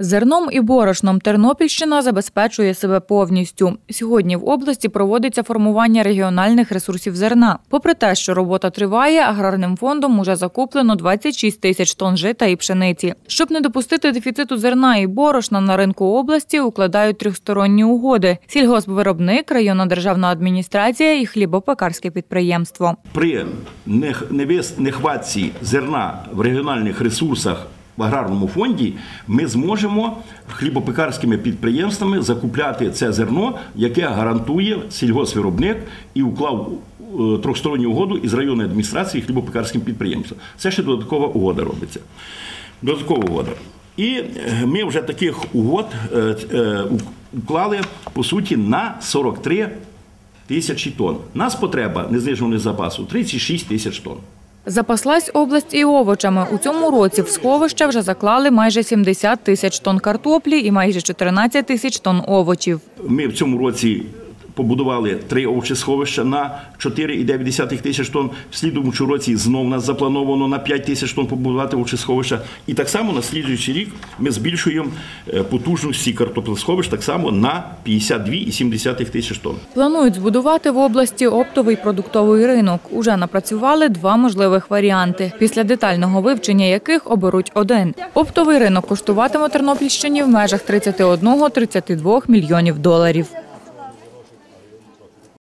Зерном і борошном Тернопільщина забезпечує себе повністю. Сьогодні в області проводиться формування регіональних ресурсів зерна. Попри те, що робота триває, аграрним фондом уже закуплено 26 тисяч тонн жита і пшениці. Щоб не допустити дефіциту зерна і борошна на ринку області, укладають трьохсторонні угоди: сільгоспвиробник, районна державна адміністрація і хлібопекарське підприємство. При нехватці зерна в регіональних ресурсах в аграрному фонді ми зможемо хлібопекарськими підприємствами закупляти це зерно, яке гарантує сільгоспвиробник і уклав е, трьохсторонню угоду із районної адміністрації хлібопекарським підприємством. Це ще додаткова угода робиться. Додаткова угода. І е, ми вже таких угод е, уклали по суті на 43 тисячі тонн. Нас потреба незниженого запасу 36 тисяч тонн. Запаслась область і овочами. У цьому році в сховище вже заклали майже 70 тисяч тонн картоплі і майже 14 тисяч тонн овочів. Ми в цьому році побудували три овочесховища на 4,9 тисяч тонн. В слідуючому році знов нас заплановано на 5 тисяч тонн побудувати овочесховища. І так само на слідуючий рік ми збільшуємо е, потужності картоплесховищ так само на 52,7 тисяч тонн. Планують збудувати в області оптовий продуктовий ринок. Уже напрацювали два можливих варіанти, після детального вивчення яких оберуть один. Оптовий ринок коштуватиме Тернопільщині в межах 31-32 мільйонів доларів.